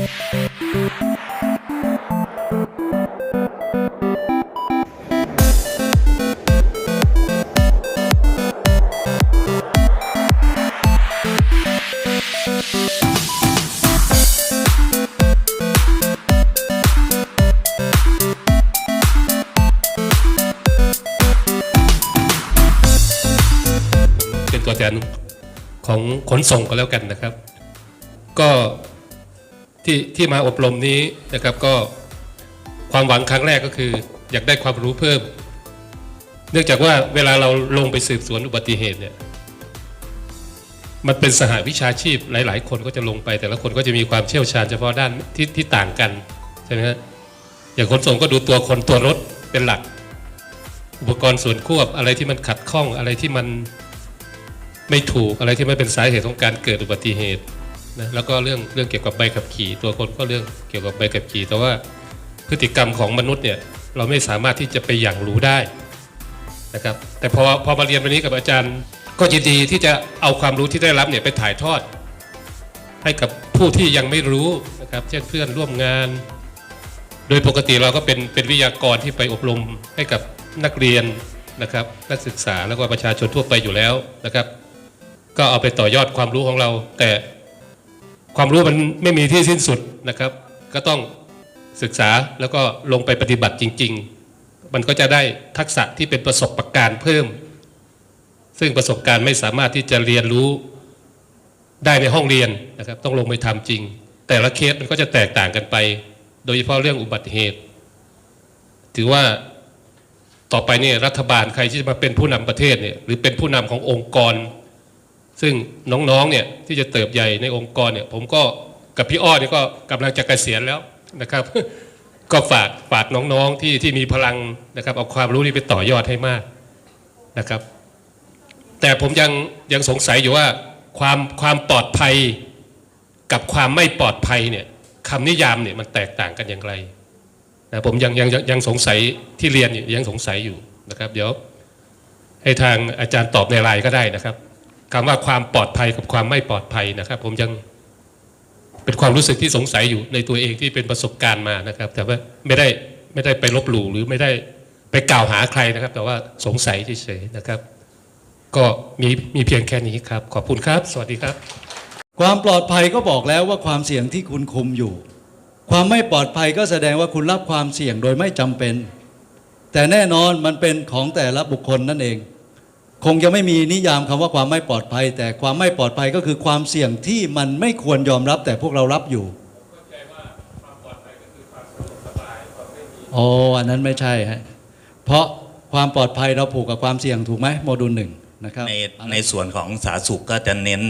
เป็นตัวแทนของขนส่งก็แล้วกันนะครับ ก็ ที่ที่มาอบรมนี้นะครับก็ความหวังครั้งแรกก็คือ อยากได้ความรู้เพิ่ม เนื่องจากว่าเวลาเราลงไปสืบสวนอุบัติเหตุเนี่ยมันเป็นสหวิชาชีพหลาย ๆ คนก็จะลงไป แต่ละคนก็จะมีความเชี่ยวชาญเฉพาะด้านที่ที่ต่างกันใช่ไหมฮะอย่างขนส่งก็ดูตัวคนตัวรถเป็นหลัก อุปกรณ์ส่วนควบอะไรที่มันขัดข้องอะไรที่มันไม่ถูกอะไรที่ไม่เป็นสาเหตุของการเกิดอุบัติเหตุ นะแล้วก็เรื่องเรื่องเกี่ยวกับใบขับขี่ตัวคนก็เรื่องเกี่ยวกับใบขับขี่ แต่ว่าพฤติกรรมของมนุษย์เนี่ยเราไม่สามารถที่จะไปอย่างรู้ได้นะครับแต่พอพอมาเรียนวันนี้กับอาจารย์ ก็ยินดีที่จะเอาความรู้ที่ได้รับเนี่ยไปถ่ายทอด ให้กับผู้ที่ยังไม่รู้นะครับเช่นเพื่อนร่วมงาน โดยปกติเราก็เป็นเป็นวิทยากรที่ไปอบรมให้กับนักเรียนนะครับนักศึกษาแล้วก็ประชาชนทั่วไปอยู่แล้วนะครับ ก็เอาไปต่อยอดความรู้ของเรา แต่ ความรู้มันไม่มีที่สิ้นสุดนะครับ ก็ต้องศึกษาแล้วก็ลงไปปฏิบัติจริง ๆ มันก็จะได้ทักษะที่เป็นประสบการณ์เพิ่ม ซึ่งประสบการณ์ไม่สามารถที่จะเรียนรู้ได้ในห้องเรียนนะครับ ต้องลงไปทำจริง แต่ละเคสมันก็จะแตกต่างกันไป โดยเฉพาะเรื่องอุบัติเหตุ ถือว่าต่อไปเนี่ยรัฐบาลใครที่จะมาเป็นผู้นำประเทศเนี่ยหรือเป็นผู้นำขององค์กร ซึ่งน้องๆเนี่ยที่จะเติบใหญ่ในองค์กรเนี่ยผมก็กับพี่อ้อเนี่ยก็กำลังจะเกษียณแล้วนะครับ ก็ฝากฝากน้องๆที่ที่มีพลังนะครับเอาความรู้นี้ไปต่อยอดให้มากนะครับ แต่ผมยังยังสงสัยอยู่ว่าความความปลอดภัยกับความไม่ปลอดภัยเนี่ยคำนิยามเนี่ยมันแตกต่างกันอย่างไรนะผมยังยังยังยังสงสัยที่เรียนอยู่ยังสงสัยอยู่นะครับ เดี๋ยวให้ทางอาจารย์ตอบในไลน์ก็ได้นะครับ คำว่าความปลอดภัยกับความไม่ปลอดภัยนะครับ ผมยังเป็นความรู้สึกที่สงสัยอยู่ในตัวเองที่เป็นประสบการณ์มานะครับ แต่ว่าไม่ได้ไม่ได้ไปลบหลู่หรือไม่ได้ไปกล่าวหาใครนะครับ แต่ว่าสงสัยเฉยๆนะครับ ก็มีมีเพียงแค่นี้ครับ ขอบคุณครับ สวัสดีครับ ความปลอดภัยก็บอกแล้วว่าความเสี่ยงที่คุณคุมอยู่ ความไม่ปลอดภัยก็แสดงว่าคุณรับความเสี่ยงโดยไม่จำเป็น แต่แน่นอนมันเป็นของแต่ละบุคคลนั่นเอง คงจะไม่มีนิยามคำว่าความไม่ปลอดภัย แต่ความไม่ปลอดภัยก็คือความเสี่ยงที่มันไม่ควรยอมรับ แต่พวกเรารับอยู่โอ้อันนั้นไม่ใช่ฮะเพราะความปลอดภัยเราผูกกับความเสี่ยงถูกไหมโมดูลหนึ่งนะครับในในส่วนของสาธารณสุขก็จะเน้น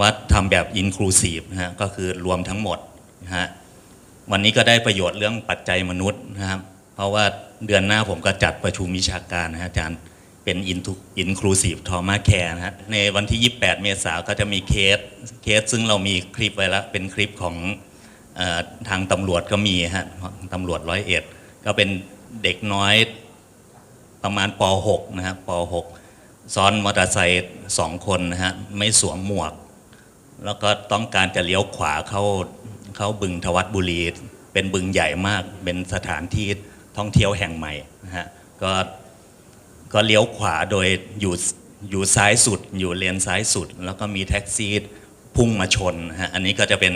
ว่าทำแบบอินคลูซีฟนะฮะก็คือรวมทั้งหมดนะฮะวันนี้ก็ได้ประโยชน์เรื่องปัจจัยมนุษย์นะครับเพราะว่าเดือนหน้าผมก็จัดประชุมวิชาการนะฮะอาจารย์ เป็นอินคลูซีฟทอมาแคร์นะฮะในวันที่ 28 เมษายนก็จะมีเคสเคสซึ่งเรามีคลิปไว้แล้ว เป็นคลิปของอทางตำรวจก็มีฮะตำรวจร้อยเอ็ดก็เป็นเด็กน้อยประมาณป .6 นะครับป .6 ซ้อนมอเตอร์ไซค์สองคนนะฮะไม่สวมหมวก แล้วก็ต้องการจะเลี้ยวขวาเข้าเข้าบึงทวัดบุรี เป็นบึงใหญ่มาก เป็นสถานที่ท่องเที่ยวแห่งใหม่นะฮะก็ ก็เลี้ยวขวาโดยอยู่อยู่ซ้ายสุด อยู่เลนซ้ายสุด แล้วก็มีแท็กซี่พุ่งมาชนฮะอันนี้ก็จะเป็น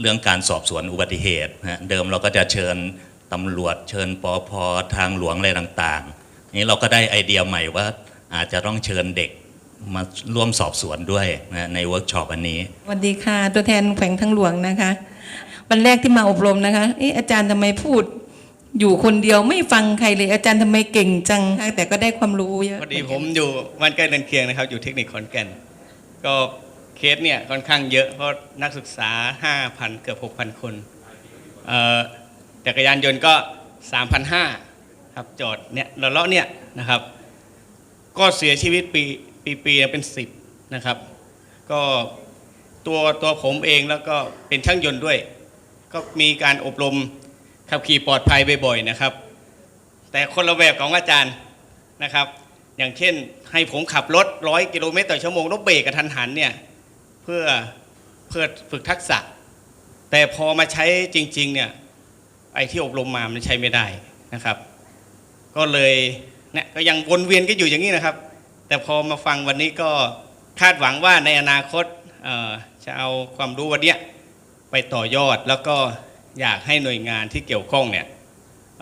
เรื่องการสอบสวนอุบัติเหตุฮะเดิมเราก็จะเชิญตำรวจเชิญปอพอทางหลวงอะไรต่างๆ นี้เราก็ได้ไอเดียใหม่ว่าอาจจะต้องเชิญเด็กมาร่วมสอบสวนด้วยนะในเวิร์กช็อปอันนี้สวัสดีค่ะ ตัวแทนแขวงทางหลวงนะคะ วันแรกที่มาอบรมนะคะอะอาจารย์ทำไมพูด อยู่คนเดียวไม่ฟังใครเลยอาจารย์ทำไมเก่งจัง แต่ก็ได้ความรู้เยอะพอดีผมอยู่บ้านใกล้เดินเคียงนะครับ อยู่เทคนิคขอนแก่น ก็เคสเนี่ยค่อนข้างเยอะเพราะนักศึกษา 5,000 เกือบ 6,000 คนเอ่อจักรยานยนต์ก็ 3,500ครับจอดเนี่ยเลาะเนี่ยนะครับ ก็เสียชีวิตปีปีปีเป็น 10 นะครับ ก็ตัวตัวผมเองแล้วก็เป็นช่างยนต์ด้วย ก็มีการอบรม ขับขี่ปลอดภัยบ่อยๆนะครับ แต่คนละแบบของอาจารย์นะครับ อย่างเช่นให้ผมขับรถร้อยกิโลเมตรต่อชั่วโมงแล้วเบรกกระทันหันเนี่ยเพื่อเพื่อฝึกทักษะ แต่พอมาใช้จริง ๆ เนี่ยไอ้ที่อบรมมามันใช้ไม่ได้นะครับ ก็เลยเนี่ยก็ยังวนเวียนก็อยู่อย่างนี้นะครับ แต่พอมาฟังวันนี้ก็คาดหวังว่าในอนาคตจะเอาความรู้วันเนี้ยไปต่อยอดแล้วก็ อยากให้หน่วยงานที่เกี่ยวข้องเนี่ย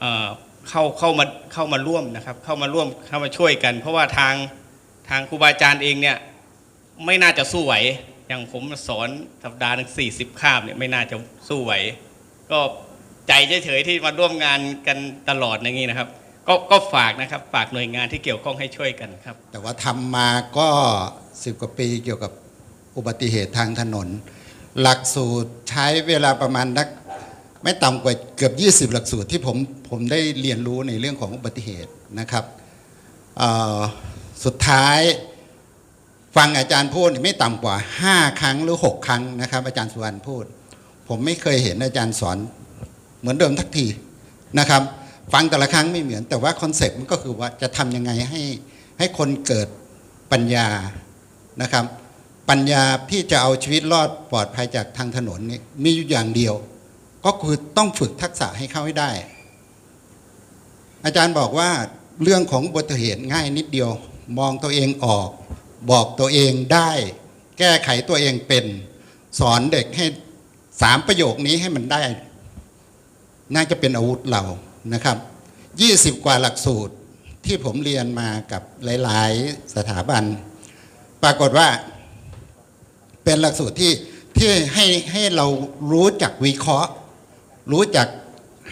เเข้าเข้ามาเข้ามาร่วมนะครับเข้ามาร่วมเข้ามาช่วยกัน เพราะว่าทางทางครูบาอาจารย์เองเนี่ยไม่น่าจะสู้ไหว อย่างผมสอนสัปดาห์หนึ่งสี่สิบคาบเนี่ยไม่น่าจะสู้ไหว ก็ใจเฉยๆที่มาร่วมงานกันตลอดอย่างนี้นะครับ ก็ก็ฝากนะครับฝากหน่วยงานที่เกี่ยวข้องให้ช่วยกันครับ แต่ว่าทำมาก็สิบกว่าปีเกี่ยวกับอุบัติเหตุทางถนน หลักสูตรใช้เวลาประมาณนัก ไม่ต่ำกว่าเกือบ 20 หลักสูตรที่ผมผมได้เรียนรู้ในเรื่องของอุบัติเหตุนะครับสุดท้ายฟังอาจารย์พูดไม่ต่ำกว่า 5 ครั้งหรือ 6 ครั้งนะครับ อาจารย์สุวรรณพูด ผมไม่เคยเห็นอาจารย์สอนเหมือนเดิมทักทีนะครับ ฟังแต่ละครั้งไม่เหมือนแต่ว่าคอนเซ็ปต์มันก็คือว่าจะทำยังไงให้ให้คนเกิดปัญญานะครับ ปัญญาที่จะเอาชีวิตรอดปลอดภัยจากทางถนนนี่มีอยู่อย่างเดียว ก็คือต้องฝึกทักษะให้เข้าให้ได้ อาจารย์บอกว่าเรื่องของอุบัติเหตุง่ายนิดเดียว มองตัวเองออก บอกตัวเองได้ แก้ไขตัวเองเป็น สอนเด็กให้สามประโยคนี้ให้มันได้ น่าจะเป็นอาวุธเรานะครับ20กว่าหลักสูตรที่ผมเรียนมากับหลาย ๆ สถาบัน ปรากฏว่าเป็นหลักสูตรที่ที่ให้ให้เรารู้จักวิเคราะห์ รู้จัก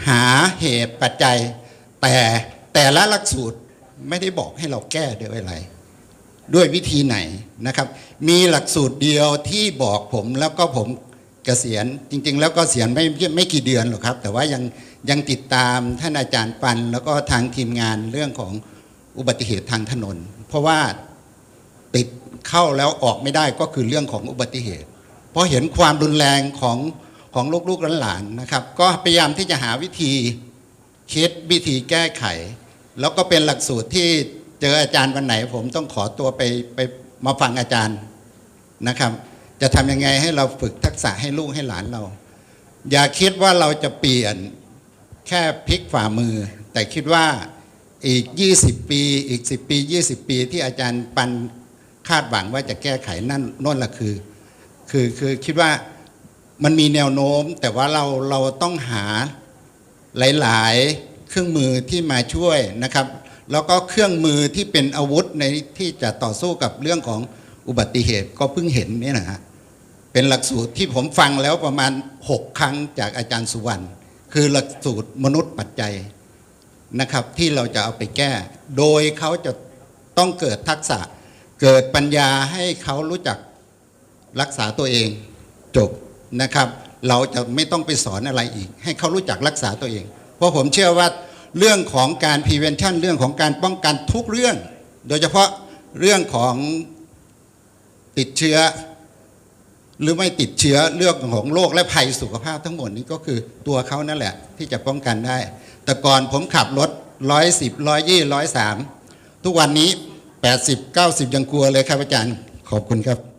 หาเหตุปัจจัย แต่แต่ละหลักสูตรไม่ได้บอกให้เราแก้ด้วยอะไร ด้วยวิธีไหนนะครับ มีหลักสูตรเดียวที่บอกผมแล้วก็ผมเกษียณจริง ๆ แล้วก็เกษียณไม่ไม่กี่เดือนหรอกครับ แต่ว่ายังยังติดตามท่านอาจารย์ปัน แล้วก็ทางทีมงานเรื่องของอุบัติเหตุทางถนน เพราะว่าติดเข้าแล้วออกไม่ได้ก็คือเรื่องของอุบัติเหตุ เพราะเห็นความรุนแรงของ ของลูกๆหลานๆนะครับ ก็พยายามที่จะหาวิธีคิดวิธีแก้ไข แล้วก็เป็นหลักสูตรที่เจออาจารย์วันไหน ผมต้องขอตัวไปไปมาฟังอาจารย์นะครับ จะทำยังไงให้เราฝึกทักษะให้ลูกให้หลานเรา อย่าคิดว่าเราจะเปลี่ยนแค่พลิกฝ่ามือ แต่คิดว่าอีก 20 ปี อีก 10 ปี 20 ปีที่อาจารย์ปันคาดหวังว่าจะแก้ไขนั่นนั่นแหละคือ คือคือคิดว่า มันมีแนวโน้มแต่ว่าเราเราต้องหาหลาย ๆ เครื่องมือที่มาช่วยนะครับ แล้วก็เครื่องมือที่เป็นอาวุธในที่จะต่อสู้กับเรื่องของอุบัติเหตุก็เพิ่งเห็นนี่นะฮะเป็นหลักสูตรที่ผมฟังแล้วประมาณ 6 ครั้งจากอาจารย์สุวรรณคือหลักสูตรมนุษย์ปัจจัยนะครับที่เราจะเอาไปแก้ โดยเขาจะต้องเกิดทักษะ เกิดปัญญาให้เขารู้จักรักษาตัวเองจบ นะครับ เราจะไม่ต้องไปสอนอะไรอีก ให้เขารู้จักรักษาตัวเอง เพราะผมเชื่อว่าเรื่องของการ prevention เรื่องของการป้องกันทุกเรื่อง โดยเฉพาะเรื่องของติดเชื้อ หรือไม่ติดเชื้อเรื่องของโรคและภัยสุขภาพทั้งหมดนี้ก็คือตัวเขานั่นแหละ ที่จะป้องกันได้ แต่ก่อนผมขับรถร้อยสิบร้อยยี่ร้อยสามทุกวันนี้ 80 90 ยังกลัวเลยครับอาจารย์ ขอบคุณครับ